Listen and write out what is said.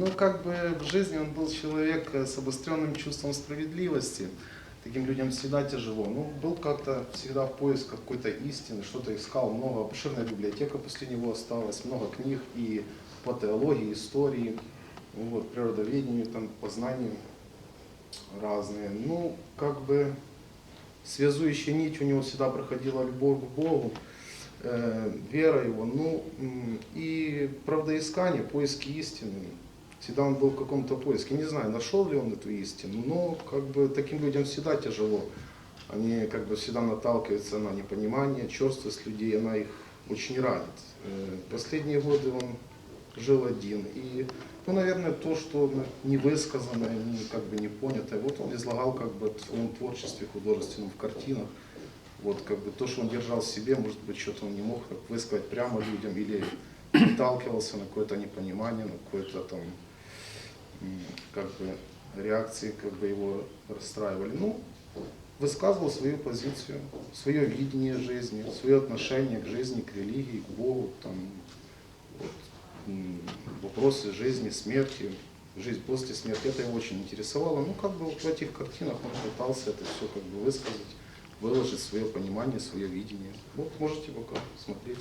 Ну, как бы в жизни он был человек с обостренным чувством справедливости. Таким людям всегда тяжело. Ну, был как-то всегда в поисках какой-то истины, что-то искал, много, обширная библиотека после него осталась, много книг и по теологии, истории, вот, природоведению, там, познанию разные. Ну, как бы связующая нить у него всегда проходила любовь к Богу, э, вера его, ну и правдоискание, поиски истины. Всегда он был в каком-то поиске. Не знаю, нашел ли он эту истину, но как бы таким людям всегда тяжело. Они как бы всегда наталкиваются на непонимание, черствость людей, она их очень ранит. Э, Последние годы он жил один. И, ну, наверное, то, что не высказанное, не, как бы не понятое, вот он излагал как бы в своем творчестве художественном, в картинах. Вот как бы то, что он держал в себе, может быть, что-то он не мог высказать прямо людям или наталкивался на какое-то непонимание, на какое-то там как бы реакции как бы его расстраивали. Ну, высказывал свою позицию, свое видение жизни, свое отношение к жизни, к религии, к Богу, там, вот, вопросы жизни, смерти, жизнь после смерти. Это его очень интересовало. Ну, как бы вот в этих картинах он пытался это все как бы высказать, выложить свое понимание, свое видение. Вот можете пока смотреть.